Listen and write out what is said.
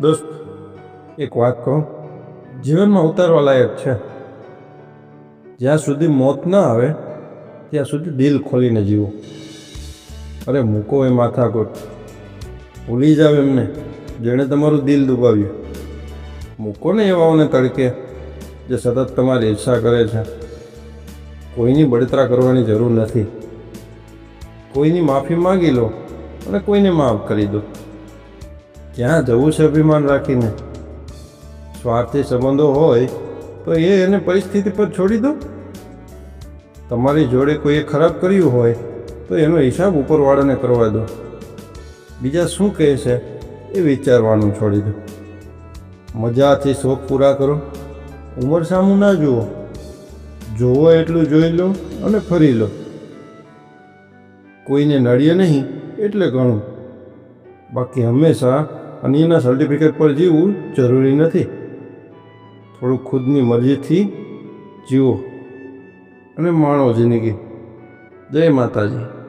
દોસ્ત, એક વાત કહું. જીવનમાં ઉતારવા લાયક છે. જ્યાં સુધી મોત ન આવે, ત્યાં સુધી દિલ ખોલીને જીવો. અરે, મૂકો એ માથાકૂટ. ભૂલી જાવ એમને, જેણે તમારું દિલ દુબાવ્યું. મૂકો ને એવાઓને તડકે, જે સતત તમારી ઈર્ષા કરે છે. કોઈની બળતરા કરવાની જરૂર નથી. કોઈની માફી માંગી લો અને કોઈને માફ કરી દો. ક્યાં જવું છે અભિમાન રાખીને. સ્વાર્થી સંબંધો હોય, તો એ એને પરિસ્થિતિ પર છોડી દો. તમારી જોડે કોઈએ ખરાબ કર્યું હોય, તો એનો હિસાબ ઉપરવાળાને કરવા દો. બીજા શું કહે છે એ વિચારવાનું છોડી દો. મજાથી શોખ પૂરા કરો. ઉંમર સામું ના જુઓ. જોવો એટલું જોઈ લો અને ફરી લો. કોઈને નડીએ નહીં એટલે ઘણું બાકી હંમેશા અન્યના સર્ટિફિકેટ પર જીવવું જરૂરી નથી. થોડું ખુદની મરજીથી જીવો અને માણો જિંદગી. જય માતાજી.